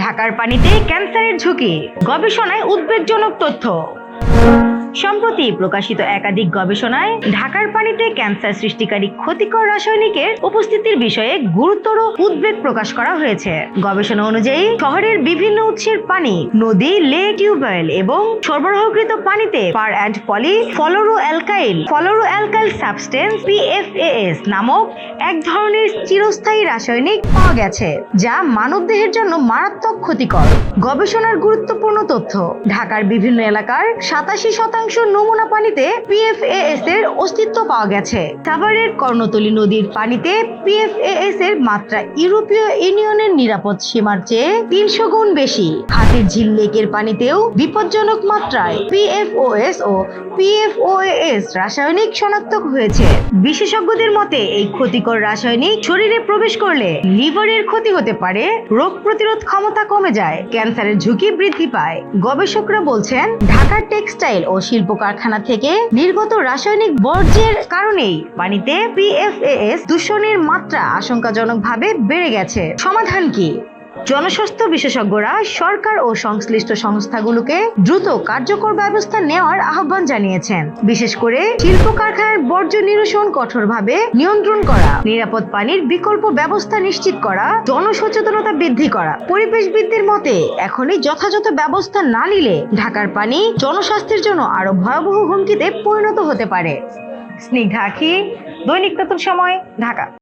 ঢাকার পানিতে ক্যান্সারের ঝুঁকি। গবেষণায় উদ্বেগজনক তথ্য। সম্প্রতি প্রকাশিত একাধিক গবেষণায়, ঢাকার পানিতে ক্যান্সার সৃষ্টিকারী ক্ষতিকর রাসায়নিকের উপস্থিতির বিষয়ে গুরুতর উদ্বেগ প্রকাশ করা হয়েছে। গবেষণা অনুযায়ী, শহরের বিভিন্ন উৎসের পানি, নদী, লেক, টিউবওয়েল এবং সরবরাহকৃত পানিতে per and polyfluoroalkyl fluoroalkyl substance PFAS নামক এক ধরনের চিরস্থায়ী রাসায়নিক পাওয়া গেছে, যা মানবদেহের জন্য মারাত্মক ক্ষতিকর। গবেষণার গুরুত্বপূর্ণ তথ্য, ঢাকার বিভিন্ন এলাকার সাতাশি শতাংশ নমুনা পানিতে পিএফএএস এর অস্তিত্ব পাওয়া গেছে। সাভারের কর্ণতলী নদীর পানিতে পিএফএএস এর মাত্রা ইউরোপীয় ইউনিয়নের নিরাপদ সীমার চেয়ে তিনশো গুণ বেশি। হাতির ঝিল লেকের পানিতেও বিপজ্জনক মাত্রায় পিএফওএস ও পিএফওএস রাসায়নিক শনাক্ত হয়েছে। বিশেষজ্ঞদের মতে, এই ক্ষতিকর রাসায়নিক শরীরে প্রবেশ করলে লিভারের ক্ষতি হতে পারে, রোগ প্রতিরোধ ক্ষমতা কমে যায়, ক্যান্সারের ঝুঁকি বৃদ্ধি পায়। গবেষকরা বলছেন, ঢাকার টেক্সটাইল ও শিল্প কারখানা থেকে নির্গত রাসায়নিক বর্জ্যের কারণেই পানিতে পিএফএএস দূষণের মাত্রা আশঙ্কাজনকভাবে বেড়ে গেছে। সমাধান কি? জনস্বাস্থ্য বিশেষজ্ঞরা সরকার ও সংশ্লিষ্ট সংস্থাগুলোকে দ্রুত কার্যকর ব্যবস্থা নেওয়ার আহ্বান জানিয়েছেন। বিশেষ করে শিল্প কারখানার বর্জ্য নিরসন কঠোরভাবে নিয়ন্ত্রণ করা, নিরাপদ পানির বিকল্প ব্যবস্থা নিশ্চিত করা, জনসচেতনতা বৃদ্ধি করা। পরিবেশ পরিবেশবিদদের মতে, এখনই যথাযথ ব্যবস্থা না নিলে ঢাকার পানি জনস্বাস্থ্যের জন্য আরও ভয়াবহ হুমকিতে পরিণত হতে পারে। স্নিগ্ধা আখি, দৈনিক নতুন সময়, ঢাকা।